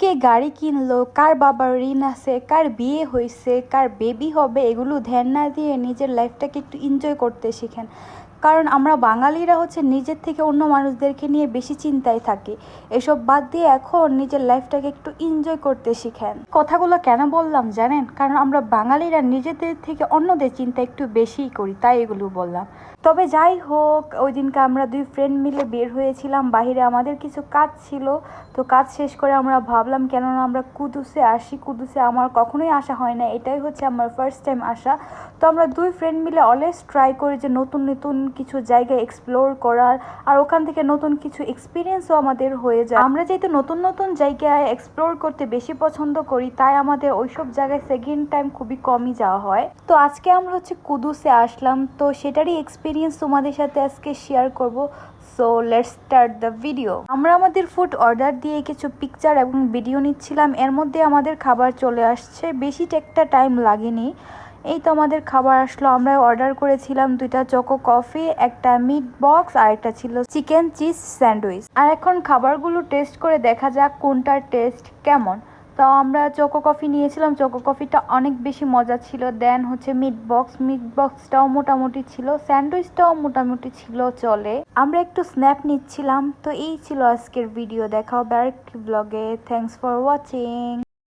কে গাড়ি কিনলো, কার বাবার ঋণ আছে, কার বিয়ে হয়েছে কার বেবি হবে, এগুলো ধ্যান না দিয়ে নিজের লাইফটাকে একটু এনজয় করতে শিখেন। কারণ আমরা বাঙালিরা হচ্ছে নিজের থেকে অন্য মানুষদেরকে নিয়ে বেশি চিন্তায় থাকি। এসব বাদ দিয়ে এখন নিজের লাইফটাকে একটু এনজয় করতে শিখেন। কথাগুলো কেন বললাম জানেন? কারণ আমরা বাঙালিরা নিজেদের থেকে অন্যদের চিন্তা একটু বেশিই করি, তাই এগুলো বললাম। তবে যাই হোক ওই দিনকে আমরা দুই ফ্রেন্ড মিলে বের হয়েছিলাম বাইরে আমাদের কিছু কাজ ছিল। তো কাজ শেষ করে আমরা ভাবলাম, কেননা আমরা কুদুসে আসি, কুদুসে আমার কখনোই আসা হয় না, এটাই হচ্ছে আমার ফার্স্ট টাইম আসা। তো আমরা দুই ফ্রেন্ড মিলে অলওয়েজ ট্রাই করি যে নতুন নতুন কিছু জায়গা এক্সপ্লোর করার আর ওখান থেকে নতুন কিছু এক্সপিরিয়েন্সও আমাদের হয়ে যায়। আমরা যেহেতু নতুন নতুন জায়গায় এক্সপ্লোর করতে বেশি পছন্দ করি, তাই আমাদের ওইসব জায়গায় সেকেন্ড টাইম খুবই কমই যাওয়া হয়। তো আজকে আমরা হচ্ছে কুদুসে আসলাম, তো সেটারই এক্সপিরিয়েন্স তোমাদের সাথে আজকে শেয়ার করব। So let's start the video আমরা আমাদের ফুড অর্ডার দিয়ে কিছু পিকচার এবং ভিডিও নিচ্ছিলাম। এর মধ্যে আমাদের খাবার চলে আসছে। বেশি একটা টাইম লাগেনি। এই তো আমাদের খাবার আসলো। আমরা অর্ডার করেছিলাম দুইটা চকো কফি একটা মিট বক্স আর একটা ছিল চিকেন চিজ স্যান্ডউইচ আর এখন খাবারগুলো টেস্ট করে দেখা যাক কোনটার টেস্ট কেমন। তো আমরা চকো কফি নিয়েছিলাম। চকো কফিটা অনেক বেশি মজা ছিল। দেন হচ্ছে মিট বক্স মিট বক্সটাও মোটামুটি ছিল। স্যান্ডউইচটাও মোটামুটি ছিল চলে। আমরা একটু স্ন্যাপ নিচ্ছিলাম। তো এই ছিল আজকের ভিডিও দেখা হবে আরেকটি ব্লগে থ্যাংকস ফর ওয়াচিং